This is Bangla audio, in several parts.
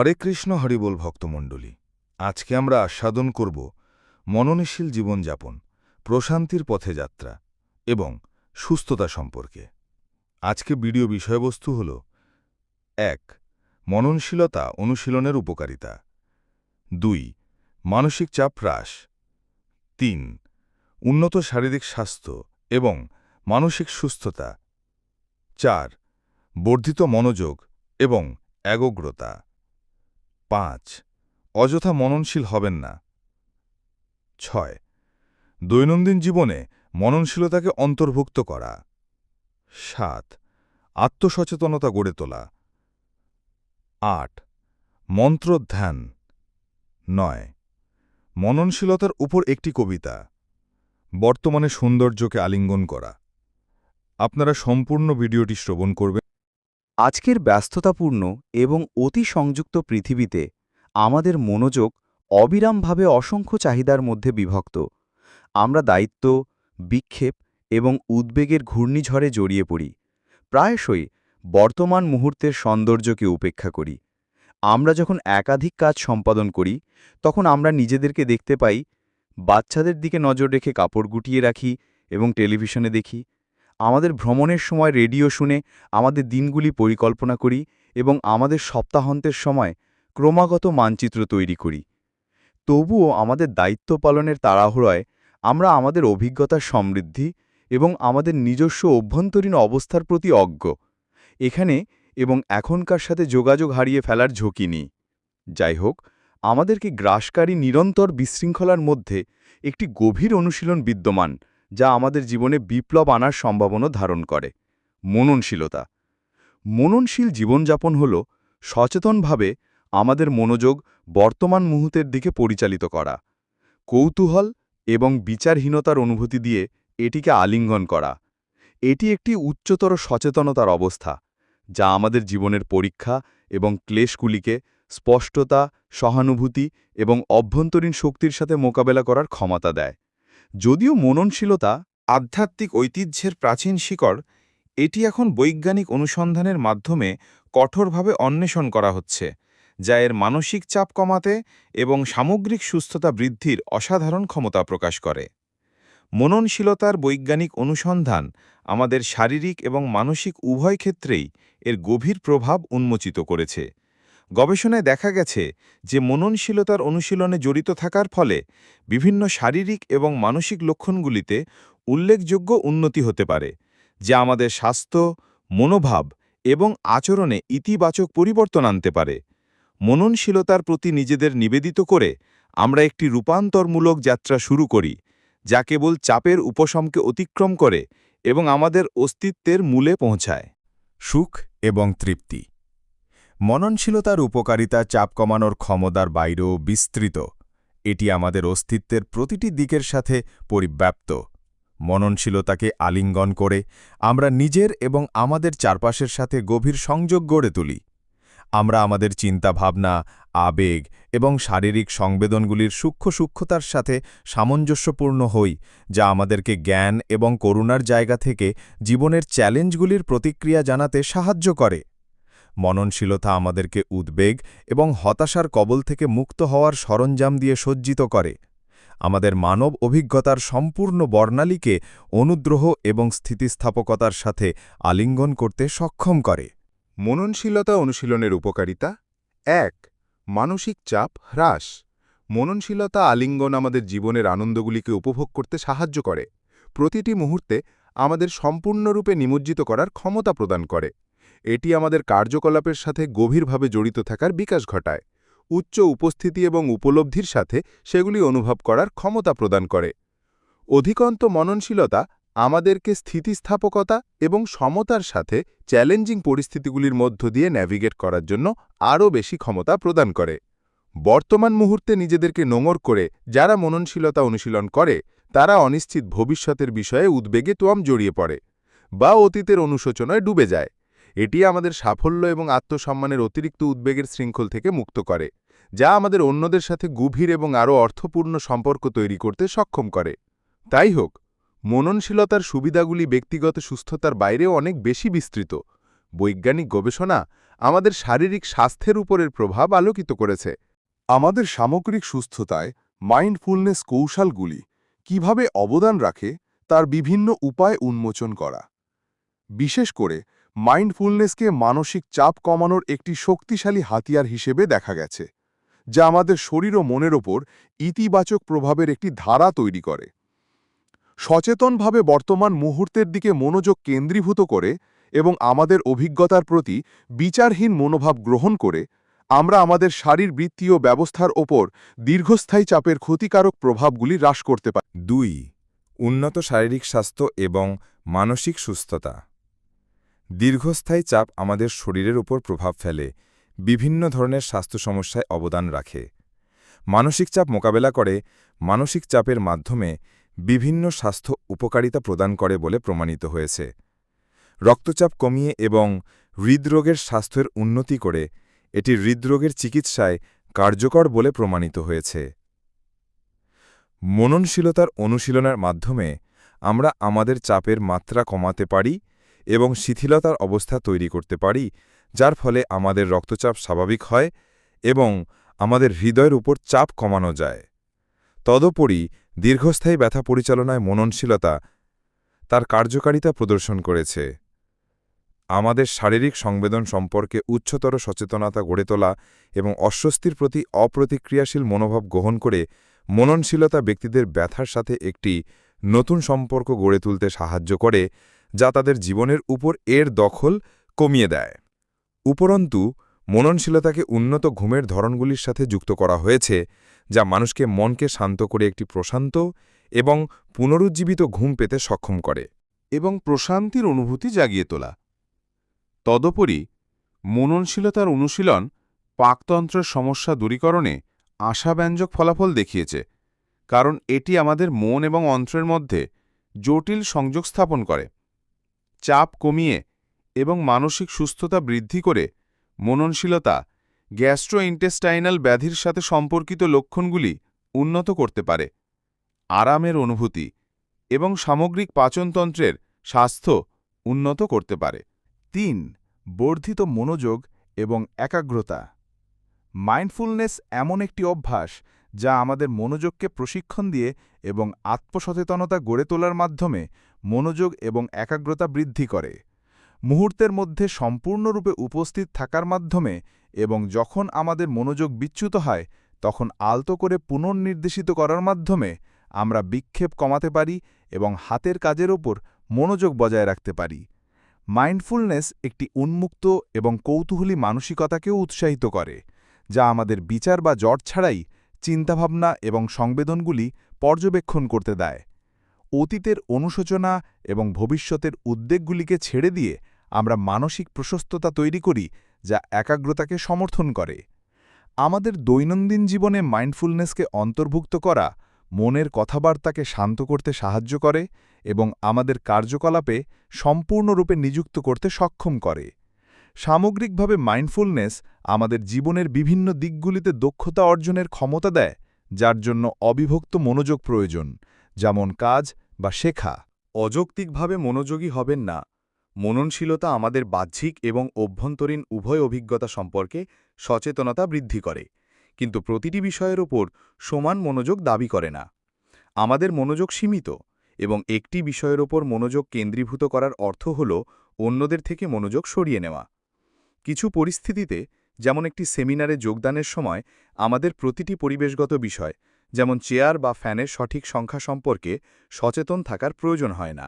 হরে কৃষ্ণ হরিবোল ভক্তমণ্ডলী। আজকে আমরা আস্বাদন করব মননশীল জীবনযাপন, প্রশান্তির পথে যাত্রা এবং সুস্থতা সম্পর্কে। আজকে ভিডিও বিষয়বস্তু হল, এক, মননশীলতা অনুশীলনের উপকারিতা। দুই, মানসিক চাপ হ্রাস। তিন, উন্নত শারীরিক স্বাস্থ্য এবং মানসিক সুস্থতা। চার, বর্ধিত মনোযোগ এবং এগোগ্রতা। পাঁচ। অযথা মননশীল হবেন না। ছয়। দৈনন্দিন জীবনে মননশীলতাকে অন্তর্ভুক্ত করা। সাত। আত্মসচেতনতা গড়ে তোলা। আট। মন্ত্রধ্যান নয়। মননশীলতার উপর একটি কবিতা। বর্তমানে সৌন্দর্যকে আলিঙ্গন করা। আপনারা সম্পূর্ণ ভিডিওটি শ্রবণ করবেন। আজকের ব্যস্ততাপূর্ণ এবং অতি সংযুক্ত পৃথিবীতে আমাদের মনোযোগ অবিরামভাবে অসংখ্য চাহিদার মধ্যে বিভক্ত। আমরা দায়িত্ব, বিক্ষেপ এবং উদ্বেগের ঘূর্ণিঝড়ে জড়িয়ে পড়ি। প্রায়শই বর্তমান মুহূর্তের সৌন্দর্যকে উপেক্ষা করি। আমরা যখন একাধিক কাজ সম্পাদন করি, তখন আমরা নিজেদেরকে দেখতে পাই, বাচ্চাদের দিকে নজর রেখে কাপড় গুটিয়ে রাখি এবং টেলিভিশনে দেখি। আমাদের ভ্রমণের সময় রেডিও শুনে আমাদের দিনগুলি পরিকল্পনা করি এবং আমাদের সপ্তাহান্তের সময় ক্রমাগত মানচিত্র তৈরি করি। তবুও আমাদের দায়িত্ব পালনের তাড়াহুড়ায় আমরা আমাদের অভিজ্ঞতার সমৃদ্ধি এবং আমাদের নিজস্ব অভ্যন্তরীণ অবস্থার প্রতি অজ্ঞ। এখানে এবং এখনকার সাথে যোগাযোগ হারিয়ে ফেলার ঝুঁকি নিই। যাই হোক, আমাদেরকে গ্রাসকারী নিরন্তর বিশৃঙ্খলার মধ্যে একটি গভীর অনুশীলন বিদ্যমান। যা আমাদের জীবনে বিপ্লব আনার সম্ভাবনা ধারণ করে। মননশীলতা। মননশীল জীবনযাপন হল সচেতনভাবে আমাদের মনোযোগ বর্তমান মুহূর্তের দিকে পরিচালিত করা, কৌতূহল এবং বিচারহীনতার অনুভূতি দিয়ে এটিকে আলিঙ্গন করা। এটি একটি উচ্চতর সচেতনতার অবস্থা, যা আমাদের জীবনের পরীক্ষা এবং ক্লেশগুলিকে স্পষ্টতা, সহানুভূতি এবং অভ্যন্তরীণ শক্তির সাথে মোকাবেলা করার ক্ষমতা দেয়। যদিও মননশীলতা, আধ্যাত্মিক ঐতিহ্যের প্রাচীন শিকড়, এটি এখন বৈজ্ঞানিক অনুসন্ধানের মাধ্যমে কঠোরভাবে অন্বেষণ করা হচ্ছে, যা এর মানসিক চাপ কমাতে এবং সামগ্রিক সুস্থতা বৃদ্ধির অসাধারণ ক্ষমতা প্রকাশ করে। মননশীলতার বৈজ্ঞানিক অনুসন্ধান আমাদের শারীরিক এবং মানসিক উভয় ক্ষেত্রেই এর গভীর প্রভাব উন্মোচিত করেছে। গবেষণায় দেখা গেছে যে মননশীলতার অনুশীলনে জড়িত থাকার ফলে বিভিন্ন শারীরিক এবং মানসিক লক্ষণগুলিতে উল্লেখযোগ্য উন্নতি হতে পারে, যা আমাদের স্বাস্থ্য, মনোভাব এবং আচরণে ইতিবাচক পরিবর্তন আনতে পারে। মননশীলতার প্রতি নিজেদের নিবেদিত করে আমরা একটি রূপান্তরমূলক যাত্রা শুরু করি, যা কেবল চাপের উপশমকে অতিক্রম করে এবং আমাদের অস্তিত্বের মূলে পৌঁছায়। সুখ এবং তৃপ্তি। মননশীলতার উপকারিতা চাপ কমানোর ক্ষমতার বাইরেও বিস্তৃত। এটি আমাদের অস্তিত্বের প্রতিটি দিকের সাথে পরিব্যাপ্ত। মননশীলতাকে আলিঙ্গন করে আমরা নিজের এবং আমাদের চারপাশের সাথে গভীর সংযোগ গড়ে তুলি। আমরা আমাদের চিন্তাভাবনা, আবেগ এবং শারীরিক সংবেদনগুলির সূক্ষ্ম সূক্ষ্মতার সাথে সামঞ্জস্যপূর্ণ হই, যা আমাদেরকে জ্ঞান এবং করুণার জায়গা থেকে জীবনের চ্যালেঞ্জগুলির প্রতিক্রিয়া জানাতে সাহায্য করে। মননশীলতা আমাদেরকে উদ্বেগ এবং হতাশার কবল থেকে মুক্ত হওয়ার সরঞ্জাম দিয়ে সজ্জিত করে। আমাদের মানব অভিজ্ঞতার সম্পূর্ণ বর্ণালীকে অনুদ্রহ এবং স্থিতিস্থাপকতার সাথে আলিঙ্গন করতে সক্ষম করে। মননশীলতা অনুশীলনের উপকারিতা? এক, মানসিক চাপ, হ্রাস। মননশীলতা আলিঙ্গন আমাদের জীবনের আনন্দগুলিকে উপভোগ করতে সাহায্য করে। প্রতিটি মুহূর্তে আমাদের সম্পূর্ণরূপে নিমজ্জিত করার ক্ষমতা প্রদান করে। এটি আমাদের কার্যকলাপের সাথে গভীরভাবে জড়িত থাকার বিকাশ ঘটায়। উচ্চ উপস্থিতি এবং উপলব্ধির সাথে সেগুলি অনুভব করার ক্ষমতা প্রদান করে। অধিকন্ত মননশীলতা, আমাদেরকে স্থিতিস্থাপকতা এবং সমতার সাথে চ্যালেঞ্জিং পরিস্থিতিগুলির মধ্য দিয়ে ন্যাভিগেট করার জন্য আরও বেশি ক্ষমতা প্রদান করে। বর্তমান মুহূর্তে নিজেদেরকে নোঙর করে যারা মননশীলতা অনুশীলন করে, তারা অনিশ্চিত ভবিষ্যতের বিষয়ে উদ্বেগে তোয়াম জড়িয়ে পড়ে বা অতীতের অনুশোচনায় ডুবে যায়। এটি আমাদের সাফল্য এবং আত্মসম্মানের অতিরিক্ত উদ্বেগের শৃঙ্খল থেকে মুক্ত করে, যা আমাদের অন্যদের সাথে গভীর এবং আরও অর্থপূর্ণ সম্পর্ক তৈরি করতে সক্ষম করে। তাই হোক, মননশীলতার সুবিধাগুলি ব্যক্তিগত সুস্থতার বাইরেও অনেক বেশি বিস্তৃত। বৈজ্ঞানিক গবেষণা আমাদের শারীরিক স্বাস্থ্যের উপরের প্রভাব আলোকিত করেছে। আমাদের সামগ্রিক সুস্থতায় মাইন্ডফুলনেস কৌশলগুলি কীভাবে অবদান রাখে, তার বিভিন্ন উপায় উন্মোচন করা। বিশেষ করে মাইন্ডফুলনেসকে মানসিক চাপ কমানোর একটি শক্তিশালী হাতিয়ার হিসেবে দেখা গেছে, যা আমাদের শরীর ও মনের ওপর ইতিবাচক প্রভাবের একটি ধারা তৈরি করে। সচেতনভাবে বর্তমান মুহূর্তের দিকে মনোযোগ কেন্দ্রীভূত করে এবং আমাদের অভিজ্ঞতার প্রতি বিচারহীন মনোভাব গ্রহণ করে, আমরা আমাদের শারীরবৃত্তীয় ব্যবস্থার ওপর দীর্ঘস্থায়ী চাপের ক্ষতিকারক প্রভাবগুলি হ্রাস করতে পারি। দুই, উন্নত শারীরিক স্বাস্থ্য এবং মানসিক সুস্থতা। দীর্ঘস্থায়ী চাপ আমাদের শরীরের উপর প্রভাব ফেলে, বিভিন্ন ধরনের স্বাস্থ্য সমস্যায় অবদান রাখে। মানসিক চাপ মোকাবেলা করে, মানসিক চাপের মাধ্যমে বিভিন্ন স্বাস্থ্য উপকারিতা প্রদান করে বলে প্রমাণিত হয়েছে। রক্তচাপ কমিয়ে এবং হৃদরোগের স্বাস্থ্যের উন্নতি করে এটি হৃদরোগের চিকিৎসায় কার্যকর বলে প্রমাণিত হয়েছে। মননশীলতার অনুশীলনের মাধ্যমে আমরা আমাদের চাপের মাত্রা কমাতে পারি এবং শিথিলতার অবস্থা তৈরি করতে পারি, যার ফলে আমাদের রক্তচাপ স্বাভাবিক হয় এবং আমাদের হৃদয়ের উপর চাপ কমানো যায়। তদুপরি দীর্ঘস্থায়ী ব্যথা পরিচালনায় মননশীলতা তার কার্যকারিতা প্রদর্শন করেছে। আমাদের শারীরিক সংবেদন সম্পর্কে উচ্চতর সচেতনতা গড়ে তোলা এবং অস্বস্তির প্রতি অপ্রতিক্রিয়াশীল মনোভাব গ্রহণ করে মননশীলতা ব্যক্তিদের ব্যথার সাথে একটি নতুন সম্পর্ক গড়ে তুলতে সাহায্য করে যা তাদের জীবনের উপর এর দখল কমিয়ে দেয়। উপরন্তু, মননশীলতাকে উন্নত ঘুমের ধরনগুলির সাথে যুক্ত করা হয়েছে, যা মানুষকে মনকে শান্ত করে একটি প্রশান্ত এবং পুনরুজ্জীবিত ঘুম পেতে সক্ষম করে এবং প্রশান্তির অনুভূতি জাগিয়ে তোলা। তদুপরি, মননশীলতার অনুশীলন পাকতন্ত্রের সমস্যা দূরীকরণে আশাব্যঞ্জক ফলাফল দেখিয়েছে, কারণ এটি আমাদের মন এবং অন্ত্রের মধ্যে জটিল সংযোগ স্থাপন করে। চাপ কমিয়ে এবং মানসিক সুস্থতা বৃদ্ধি করে মননশীলতা, গ্যাস্ট্রোইন্টেস্টাইনাল ব্যাধির সাথে সম্পর্কিত লক্ষণগুলি উন্নত করতে পারে। আরামের অনুভূতি এবং সামগ্রিক পাচনতন্ত্রের স্বাস্থ্য উন্নত করতে পারে। তিন, বর্ধিত মনোযোগ এবং একাগ্রতা। মাইন্ডফুলনেস এমন একটি অভ্যাস যা আমাদের মনোযোগকে প্রশিক্ষণ দিয়ে এবং আত্মসচেতনতা গড়ে তোলার মাধ্যমে মনোযোগ এবং একাগ্রতা বৃদ্ধি করে। মুহূর্তের মধ্যে সম্পূর্ণরূপে উপস্থিত থাকার মাধ্যমে এবং যখন আমাদের মনোযোগ বিচ্যুত হয়, তখন আলতো করে পুনর্নির্দেশিত করার মাধ্যমে আমরা বিক্ষেপ কমাতে পারি এবং হাতের কাজের ওপর মনোযোগ বজায় রাখতে পারি। মাইন্ডফুলনেস একটি উন্মুক্ত এবং কৌতূহলী মানসিকতাকেও উৎসাহিত করে, যা আমাদের বিচার বা জট ছাড়াই চিন্তাভাবনা এবং সংবেদনগুলি পর্যবেক্ষণ করতে দেয়। অতীতের অনুশোচনা এবং ভবিষ্যতের উদ্বেগগুলিকে ছেড়ে দিয়ে আমরা মানসিক প্রশস্ততা তৈরি করি যা একাগ্রতাকে সমর্থন করে। আমাদের দৈনন্দিন জীবনে মাইন্ডফুলনেসকে অন্তর্ভুক্ত করা, মনের কথাবার্তাকে শান্ত করতে সাহায্য করে এবং আমাদের কার্যকলাপে সম্পূর্ণরূপে নিযুক্ত করতে সক্ষম করে। সামগ্রিকভাবে মাইন্ডফুলনেস আমাদের জীবনের বিভিন্ন দিকগুলিতে দক্ষতা অর্জনের ক্ষমতা দেয়, যার জন্য অবিভক্ত মনোযোগ প্রয়োজন। যেমন কাজ বা শেখা, অযৌক্তিকভাবে মনোযোগী হবেন না। মননশীলতা আমাদের বাহ্যিক এবং অভ্যন্তরীণ উভয় অভিজ্ঞতা সম্পর্কে সচেতনতা বৃদ্ধি করে, কিন্তু প্রতিটি বিষয়ের ওপর সমান মনোযোগ দাবি করে না। আমাদের মনোযোগ সীমিত এবং একটি বিষয়ের ওপর মনোযোগ কেন্দ্রীভূত করার অর্থ হল অন্যদের থেকে মনোযোগ সরিয়ে নেওয়া। কিছু পরিস্থিতিতে, যেমন একটি সেমিনারে যোগদানের সময়, আমাদের প্রতিটি পরিবেশগত বিষয় যেমন চেয়ার বা ফ্যানের সঠিক সংখ্যা সম্পর্কে সচেতন থাকার প্রয়োজন হয় না।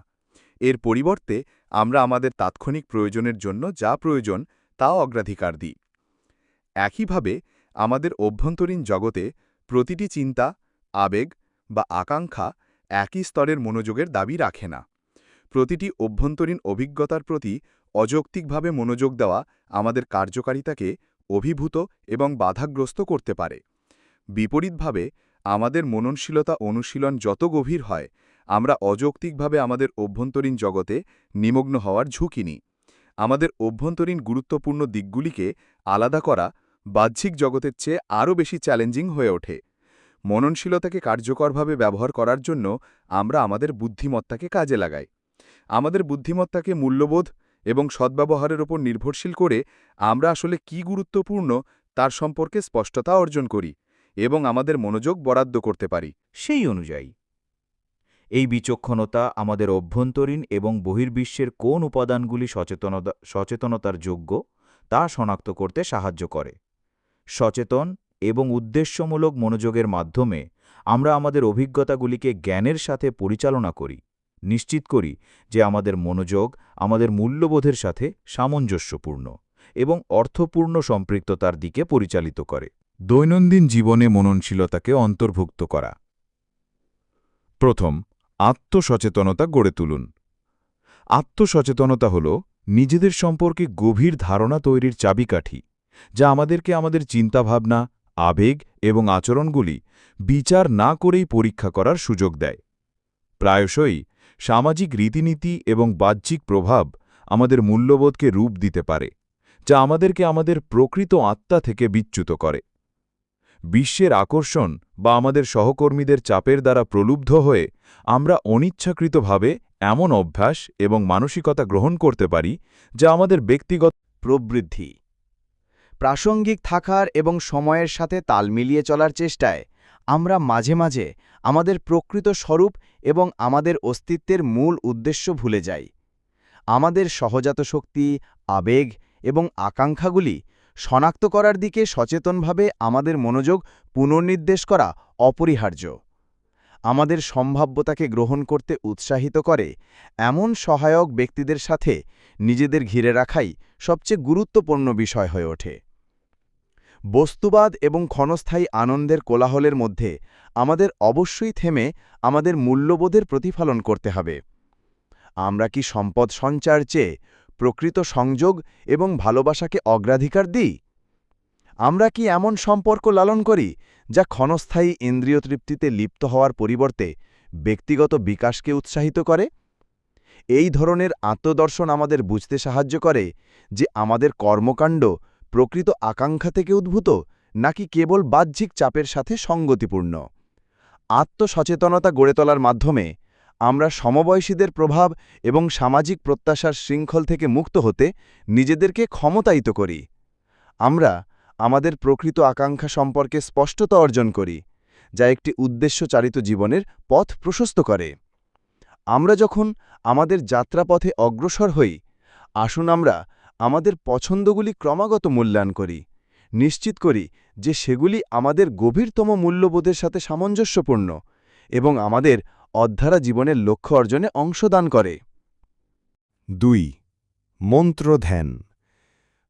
এর পরিবর্তে, আমরা আমাদের তাৎক্ষণিক প্রয়োজনের জন্য যা প্রয়োজন, তা অগ্রাধিকার দিই। একইভাবে, আমাদের অভ্যন্তরীণ জগতে প্রতিটি চিন্তা, আবেগ বা আকাঙ্ক্ষা একই স্তরের মনোযোগের দাবি রাখে না। প্রতিটি অভ্যন্তরীণ অভিজ্ঞতার প্রতি অযৌক্তিকভাবে মনোযোগ দেওয়া আমাদের কার্যকারিতাকে অভিভূত এবং বাধাগ্রস্ত করতে পারে। বিপরীতভাবে আমাদের মননশীলতা অনুশীলন যত গভীর হয়, আমরা অযৌক্তিকভাবে আমাদের অভ্যন্তরীণ জগতে নিমগ্ন হওয়ার ঝুঁকি নিই। আমাদের অভ্যন্তরীণ গুরুত্বপূর্ণ দিকগুলিকে আলাদা করা বাহ্যিক জগতের চেয়ে আরও বেশি চ্যালেঞ্জিং হয়ে ওঠে। মননশীলতাকে কার্যকরভাবে ব্যবহার করার জন্য আমরা আমাদের বুদ্ধিমত্তাকে কাজে লাগাই। আমাদের বুদ্ধিমত্তাকে মূল্যবোধ এবং সদ্ব্যবহারের ওপর নির্ভরশীল করে আমরা আসলে কি গুরুত্বপূর্ণ তার সম্পর্কে স্পষ্টতা অর্জন করি। এবং আমাদের মনোযোগ বরাদ্দ করতে পারি, সেই অনুযায়ী। এই বিচক্ষণতা আমাদের অভ্যন্তরীণ এবং বহির্বিশ্বের কোন উপাদানগুলি সচেতনতা, সচেতনতার যোগ্য, তা শনাক্ত করতে সাহায্য করে। সচেতন এবং উদ্দেশ্যমূলক মনোযোগের মাধ্যমে আমরা আমাদের অভিজ্ঞতাগুলিকে জ্ঞানের সাথে পরিচালনা করি, নিশ্চিত করি যে আমাদের মনোযোগ আমাদের মূল্যবোধের সাথে সামঞ্জস্যপূর্ণ এবং অর্থপূর্ণ সম্পৃক্ততার দিকে পরিচালিত করে। দৈনন্দিন জীবনে মননশীলতাকে অন্তর্ভুক্ত করা। প্রথম, আত্মসচেতনতা গড়ে তুলুন। আত্মসচেতনতা হল নিজেদের সম্পর্কে গভীর ধারণা তৈরির চাবিকাঠি, যা আমাদেরকে আমাদের চিন্তাভাবনা, আবেগ এবং আচরণগুলি বিচার না করেই পরীক্ষা করার সুযোগ দেয়। প্রায়শই সামাজিক রীতিনীতি এবং বাহ্যিক প্রভাব আমাদের মূল্যবোধকে রূপ দিতে পারে, যা আমাদেরকে আমাদের প্রকৃত আত্মা থেকে বিচ্যুত করে। বিশ্বের আকর্ষণ বা আমাদের সহকর্মীদের চাপের দ্বারা প্রলুব্ধ হয়ে আমরা অনিচ্ছাকৃতভাবে এমন অভ্যাস এবং মানসিকতা গ্রহণ করতে পারি যা আমাদের ব্যক্তিগত প্রবৃদ্ধি। প্রাসঙ্গিক থাকার এবং সময়ের সাথে তাল মিলিয়ে চলার চেষ্টায় আমরা মাঝে মাঝে আমাদের প্রকৃত স্বরূপ এবং আমাদের অস্তিত্বের মূল উদ্দেশ্য ভুলে যাই। আমাদের সহজাত শক্তি, আবেগ এবং আকাঙ্ক্ষাগুলি শনাক্ত করার দিকে সচেতনভাবে আমাদের মনোযোগ পুনর্নির্দেশ করা অপরিহার্য। আমাদের সম্ভাব্যতাকে গ্রহণ করতে উৎসাহিত করে এমন সহায়ক ব্যক্তিদের সাথে নিজেদের ঘিরে রাখাই সবচেয়ে গুরুত্বপূর্ণ বিষয় হয়ে ওঠে। বস্তুবাদ এবং ক্ষণস্থায়ী আনন্দের কোলাহলের মধ্যে আমাদের অবশ্যই থেমে আমাদের মূল্যবোধের প্রতিফলন করতে হবে। আমরা কি সম্পদ সঞ্চার চেয়ে প্রকৃত সংযোগ এবং ভালোবাসাকে অগ্রাধিকার দিই? আমরা কি এমন সম্পর্ক লালন করি, যা ক্ষণস্থায়ী ইন্দ্রিয় তৃপ্তিতে লিপ্ত হওয়ার পরিবর্তে ব্যক্তিগত বিকাশকে উৎসাহিত করে? এই ধরনের আত্মদর্শন আমাদের বুঝতে সাহায্য করে যে আমাদের কর্মকাণ্ড প্রকৃত আকাঙ্ক্ষা থেকে উদ্ভূত, নাকি কেবল বাহ্যিক চাপের সাথে সঙ্গতিপূর্ণ? আত্মসচেতনতা গড়ে তোলার মাধ্যমে আমরা সমবয়সীদের প্রভাব এবং সামাজিক প্রত্যাশার শৃঙ্খল থেকে মুক্ত হতে নিজেদেরকে ক্ষমতায়িত করি। আমরা আমাদের প্রকৃত আকাঙ্ক্ষা সম্পর্কে স্পষ্টতা অর্জন করি, যা একটি উদ্দেশ্যচারিত জীবনের পথ প্রশস্ত করে। আমরা যখন আমাদের যাত্রাপথে অগ্রসর হই, আসুন আমরা আমাদের পছন্দগুলি ক্রমাগত মূল্যায়ন করি, নিশ্চিত করি যে সেগুলি আমাদের গভীরতম মূল্যবোধের সাথে সামঞ্জস্যপূর্ণ এবং আমাদের অধ্যারা জীবনের লক্ষ্য অর্জনে অংশদান করে। দুই, মন্ত্র ধ্যান।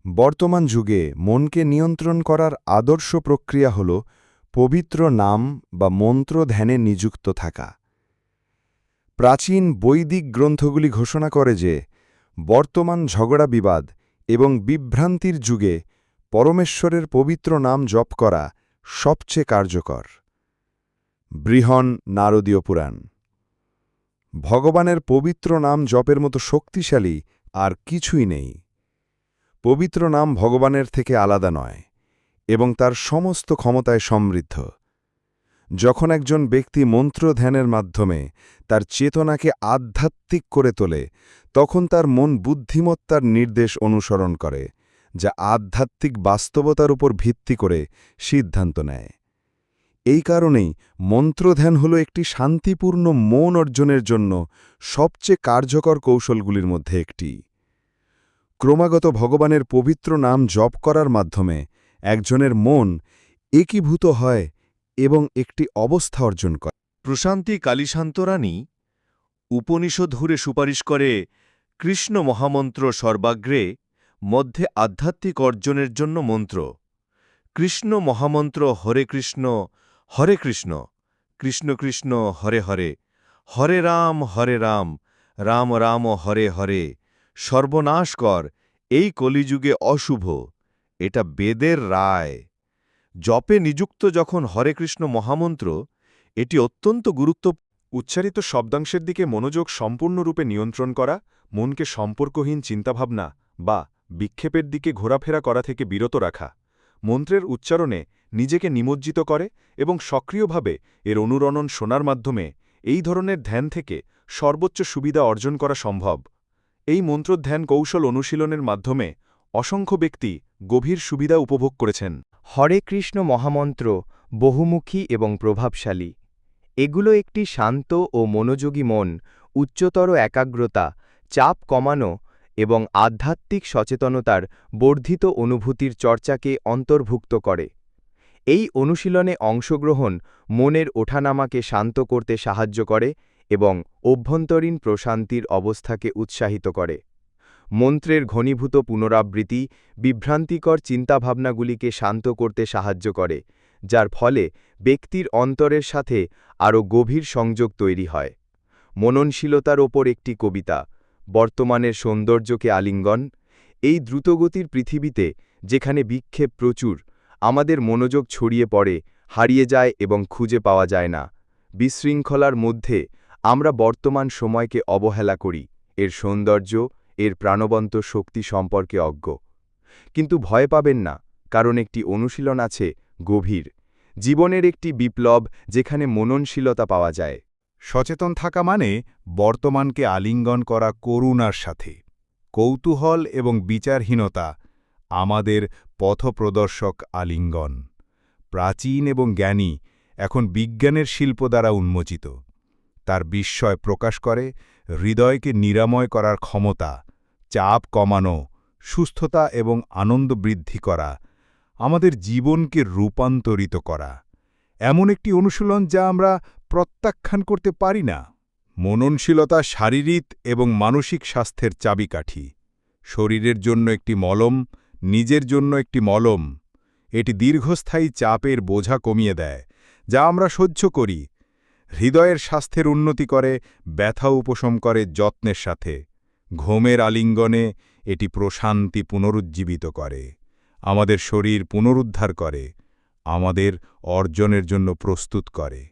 বর্তমান যুগে মনকে নিয়ন্ত্রণ করার আদর্শ প্রক্রিয়া হল পবিত্র নাম বা মন্ত্র ধ্যানে নিযুক্ত থাকা। প্রাচীন বৈদিক গ্রন্থগুলি ঘোষণা করে যে, বর্তমান ঝগড়া বিবাদ এবং বিভ্রান্তির যুগে পরমেশ্বরের পবিত্র নাম জপ করা সবচেয়ে কার্যকর। বৃহন নারদীয় পুরাণ। ভগবানের পবিত্র নাম জপের মতো শক্তিশালী আর কিছুই নেই। পবিত্র নাম ভগবানের থেকে আলাদা নয় এবং তার সমস্ত ক্ষমতায় সমৃদ্ধ। যখন একজন ব্যক্তি মন্ত্র ধ্যানের মাধ্যমে তার চেতনাকে আধ্যাত্মিক করে তোলে, তখন তার মন বুদ্ধিমত্তার নির্দেশ অনুসরণ করে, যা আধ্যাত্মিক বাস্তবতার উপর ভিত্তি করে সিদ্ধান্ত নেয়। এই কারণেই মন্ত্রধ্যান হল একটি শান্তিপূর্ণ মন অর্জনের জন্য সবচেয়ে কার্যকর কৌশলগুলির মধ্যে একটি। ক্রমাগত ভগবানের পবিত্র নাম জপ করার মাধ্যমে একজনের মন একীভূত হয় এবং একটি অবস্থা অর্জন করে। প্রশান্তি কালীশান্তরানী উপনিষদ হুরে সুপারিশ করে, কৃষ্ণ মহামন্ত্র সর্বাগ্রে মধ্যে আধ্যাত্মিক অর্জনের জন্য মন্ত্র। কৃষ্ণ মহামন্ত্র হরে কৃষ্ণ হরে কৃষ্ণ কৃষ্ণ কৃষ্ণ হরে হরে হরে রাম হরে রাম রাম রাম হরে হরে, সর্বনাশ কর, এই কলিযুগে অশুভ, এটা বেদের রায়। জপে নিযুক্ত যখন হরে কৃষ্ণ মহামন্ত্র, এটি অত্যন্ত গুরুত্ব উচ্চারিত শব্দাংশের দিকে মনোযোগ সম্পূর্ণরূপে নিয়ন্ত্রণ করা, মনকে সম্পর্কহীন চিন্তাভাবনা বা বিক্ষেপের দিকে ঘোরাফেরা করা থেকে বিরত রাখা। মন্ত্রের উচ্চারণে নিজেকে নিমজ্জিত করে এবং সক্রিয়ভাবে এর অনুরণন শোনার মাধ্যমে এই ধরনের ধ্যান থেকে সর্বোচ্চ সুবিধা অর্জন করা সম্ভব। এই মন্ত্রধ্যান কৌশল অনুশীলনের মাধ্যমে অসংখ্য ব্যক্তি গভীর সুবিধা উপভোগ করেছেন। হরে কৃষ্ণ মহামন্ত্র, বহুমুখী এবং প্রভাবশালী। এগুলো একটি শান্ত ও মনোযোগী মন, উচ্চতর একাগ্রতা, চাপ কমানো এবং আধ্যাত্মিক সচেতনতার বর্ধিত অনুভূতির চর্চাকে অন্তর্ভুক্ত করে। এই অনুশীলনে অংশগ্রহণ মনের ওঠানামাকে শান্ত করতে সাহায্য করে এবং অভ্যন্তরীণ প্রশান্তির অবস্থাকে উৎসাহিত করে। মন্ত্রের ঘনীভূত পুনরাবৃত্তি বিভ্রান্তিকর চিন্তাভাবনাগুলিকে শান্ত করতে সাহায্য করে, যার ফলে ব্যক্তির অন্তরের সাথে আরও গভীর সংযোগ তৈরি হয়। মননশীলতার ওপর একটি কবিতা বর্তমানের সৌন্দর্যকে আলিঙ্গন। এই দ্রুতগতির পৃথিবীতে, যেখানে বিক্ষেপ প্রচুর, আমাদের মনোযোগ ছড়িয়ে পড়ে, হারিয়ে যায় এবং খুঁজে পাওয়া যায় না। বিশৃঙ্খলার মধ্যে, আমরা বর্তমান সময়কে অবহেলা করি, এর সৌন্দর্য, এর প্রাণবন্ত শক্তি সম্পর্কে অজ্ঞ। কিন্তু ভয় পাবেন না, কারণ একটি অনুশীলন আছে গভীর। জীবনের একটি বিপ্লব, যেখানে মননশীলতা পাওয়া যায়। সচেতন থাকা মানে বর্তমানকে আলিঙ্গন করা করুণার সাথে। কৌতূহল এবং বিচারহীনতা আমাদের পথপ্রদর্শক আলিঙ্গন। প্রাচীন এবং জ্ঞানী এখন বিজ্ঞানের শিল্প দ্বারা উন্মোচিত। তার বিস্ময় প্রকাশ করে, হৃদয়কে নিরাময় করার ক্ষমতা, চাপ কমানো, সুস্থতা এবং আনন্দ বৃদ্ধি করা, আমাদের জীবনকে রূপান্তরিত করা। এমন একটি অনুশীলন যা আমরা প্রত্যাখ্যান করতে পারি না। মননশীলতা শারীরিক এবং মানসিক স্বাস্থ্যের চাবিকাঠি। শরীরের জন্য একটি মলম, নিজের জন্য একটি মলম। এটি দীর্ঘস্থায়ী চাপের বোঝা কমিয়ে দেয়, যা আমরা সহ্য করি। হৃদয়ের স্বাস্থ্যের উন্নতি করে, ব্যথা উপশম করে যত্নের সাথে। ঘোমের আলিঙ্গনে এটি প্রশান্তি পুনরুজ্জীবিত করে। আমাদের শরীর পুনরুদ্ধার করে। আমাদের অর্জনের জন্য প্রস্তুত করে।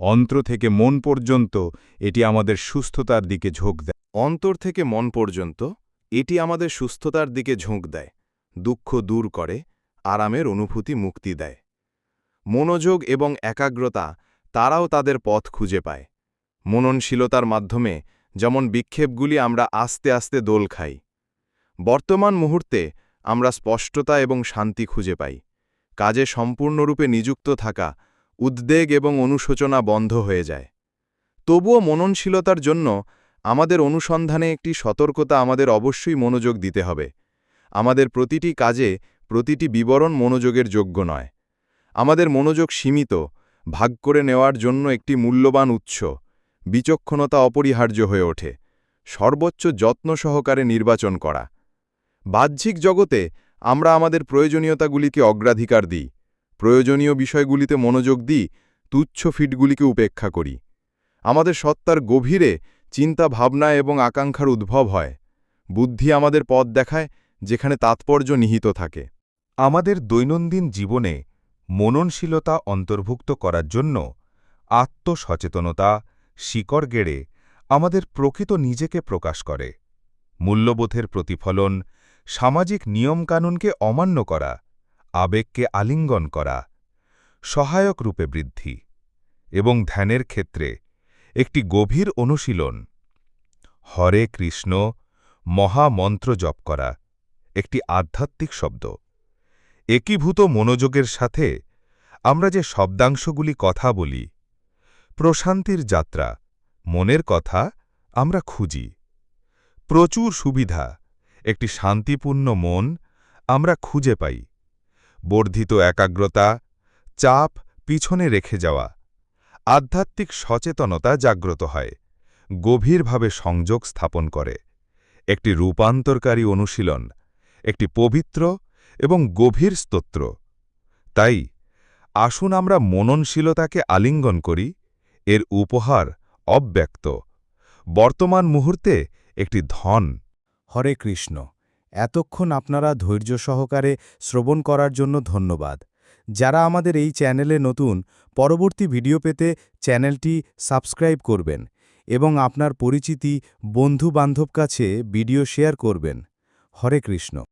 অন্ত্র থেকে মন পর্যন্ত এটি আমাদের সুস্থতার দিকে ঝোঁক দেয়। অন্তর থেকে মন পর্যন্ত এটি আমাদের সুস্থতার দিকে ঝোঁক দেয়, দুঃখ দূর করে, আরামের অনুভূতি মুক্তি দেয়। মনোযোগ এবং একাগ্রতা তারাও তাদের পথ খুঁজে পায়। মননশীলতার মাধ্যমে যেমন বিক্ষেপগুলি আমরা আস্তে আস্তে দোল খাই, বর্তমান মুহূর্তে আমরা স্পষ্টতা এবং শান্তি খুঁজে পাই। কাজে সম্পূর্ণরূপে নিযুক্ত থাকা উদ্বেগ এবং অনুশোচনা বন্ধ হয়ে যায়। তবুও মননশীলতার জন্য আমাদের অনুসন্ধানে একটি সতর্কতা আমাদের অবশ্যই মনোযোগ দিতে হবে। আমাদের প্রতিটি কাজে প্রতিটি বিবরণ মনোযোগের যোগ্য নয়। আমাদের মনোযোগ সীমিত, ভাগ করে নেওয়ার জন্য একটি মূল্যবান উৎস, বিচক্ষণতা অপরিহার্য হয়ে ওঠে, সর্বোচ্চ যত্ন সহকারে নির্বাচন করা। বাহ্যিক জগতে আমরা আমাদের প্রয়োজনীয়তাগুলিকে অগ্রাধিকার দিই প্রয়োজনীয় বিষয়গুলিতে মনোযোগ দিই, তুচ্ছ ফিটগুলিকে উপেক্ষা করি। আমাদের সত্তার গভীরে চিন্তা ভাবনা এবং আকাঙ্ক্ষার উদ্ভব হয়। বুদ্ধি আমাদের পথ দেখায়, যেখানে তাৎপর্য নিহিত থাকে। আমাদের দৈনন্দিন জীবনে মননশীলতা অন্তর্ভুক্ত করার জন্য আত্মসচেতনতা, শিকড় গেড়ে আমাদের প্রকৃত নিজেকে প্রকাশ করে। মূল্যবোধের প্রতিফলন, সামাজিক নিয়মকানুনকে অমান্য করা আবেগকে আলিঙ্গন করা, সহায়ক রূপে বৃদ্ধি এবং ধ্যানের ক্ষেত্রে একটি গভীর অনুশীলন। হরে কৃষ্ণ, মহামন্ত্র জপ করা একটি আধ্যাত্মিক শব্দ। একীভূত মনোযোগের সাথে আমরা যে শব্দাংশগুলি কথা বলি, প্রশান্তির যাত্রা, মনের কথা আমরা খুঁজি। প্রচুর সুবিধা, একটি শান্তিপূর্ণ মন আমরা খুঁজে পাই। বর্ধিত একাগ্রতা, চাপ পিছনে রেখে যাওয়া। আধ্যাত্মিক সচেতনতা জাগ্রত হয়, গভীরভাবে সংযোগ স্থাপন করে। একটি রূপান্তরকারী অনুশীলন, একটি পবিত্র এবং গভীর স্তোত্র। তাই, আসুন আমরা মননশীলতাকে আলিঙ্গন করি, এর উপহার অব্যক্ত। বর্তমান মুহূর্তে একটি ধন। হরে কৃষ্ণ। এতক্ষণ আপনারা ধৈর্য সহকারে শ্রবণ করার জন্য ধন্যবাদ। যারা আমাদের এই চ্যানেলে নতুন, পরবর্তী ভিডিও পেতে চ্যানেলটি সাবস্ক্রাইব করবেন এবং আপনার পরিচিতি বন্ধু বান্ধব কাছে ভিডিও শেয়ার করবেন। হরে কৃষ্ণ।